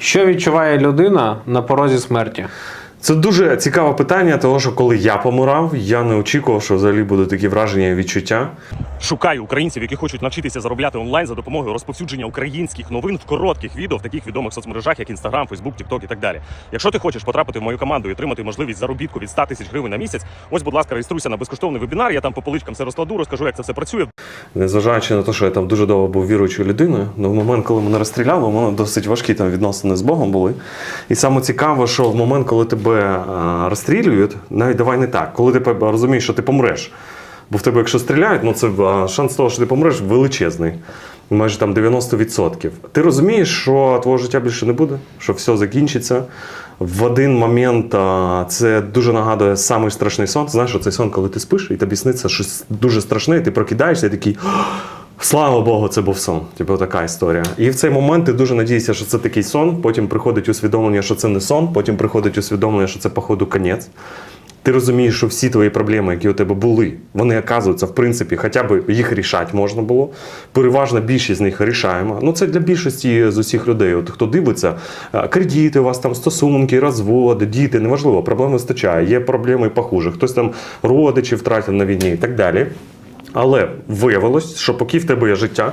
Що відчуває людина на порозі смерті? Це дуже цікаве питання, тому що коли я помирав, я не очікував, що взагалі будуть такі враження і відчуття. Шукаю українців, які хочуть навчитися заробляти онлайн за допомогою розповсюдження українських новин в коротких відео в таких відомих соцмережах, як Instagram, Facebook, TikTok і так далі. Якщо ти хочеш потрапити в мою команду і отримати можливість заробітку від 100 тисяч гривень на місяць, ось, будь ласка, реєструйся на безкоштовний вебінар. Я там по поличкам все розкладу, розкажу, як це все працює. Незважаючи на те, що я там дуже довго був віруючою людиною, але в момент, коли мене розстріляли, у мене досить важкі там відносини з Богом були. І саме цікаво, що в момент, коли тебе розстрілюють, навіть давай не так, коли ти розумієш, що ти помреш. Бо в тебе, якщо стріляють, ну це шанс того, що ти помреш, величезний. Майже там 90%. Ти розумієш, що твого життя більше не буде, що все закінчиться. В один момент це дуже нагадує самий страшний сон. Знаєш, цей сон, коли ти спиш, і тобі сниться щось дуже страшне, і ти прокидаєшся і такий. Слава Богу, це був сон. Типу така історія. І в цей момент ти дуже надієшся, що це такий сон. Потім приходить усвідомлення, що це не сон. Потім приходить усвідомлення, що це, походу, конець. Ти розумієш, що всі твої проблеми, які у тебе були, вони оказуються, в принципі, хоча б їх рішати можна було. Переважна більшість з них рішаємо. Ну це для більшості з усіх людей. От хто дивиться, е, кредити, у вас там стосунки, розводи, діти, неважливо, проблем вистачає. Є проблеми і похуже. Хтось там родичів втратив на війні і так далі. Але виявилось, що поки в тебе є життя,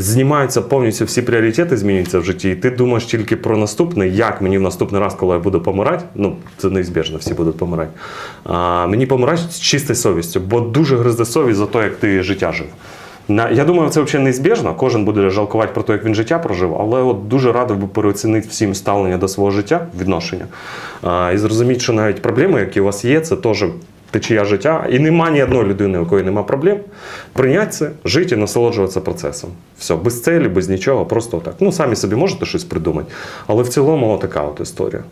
Знімаються повністю всі пріоритети, змінюються в житті, і ти думаєш тільки про наступне, як мені в наступний раз, коли я буду помирати, ну це неізбіжно, всі будуть помирати. А, мені помирати з чистою совістю, бо дуже гризде совість за те, як ти життя жив. На, я думаю, це взагалі неізбіжно. Кожен буде жалкувати про те, як він життя прожив, але от дуже радив би переоцінити всім ставлення до свого життя, відношення. А, і зрозуміти, що навіть проблеми, які у вас є, це теж течія життя. І нема ні одної людини, у якої нема проблем. Прийняти це, жити і насолоджуватися процесом. Все, без целі, без нічого, просто так. Ну, самі собі можете щось придумати. Але в цілому така от історія.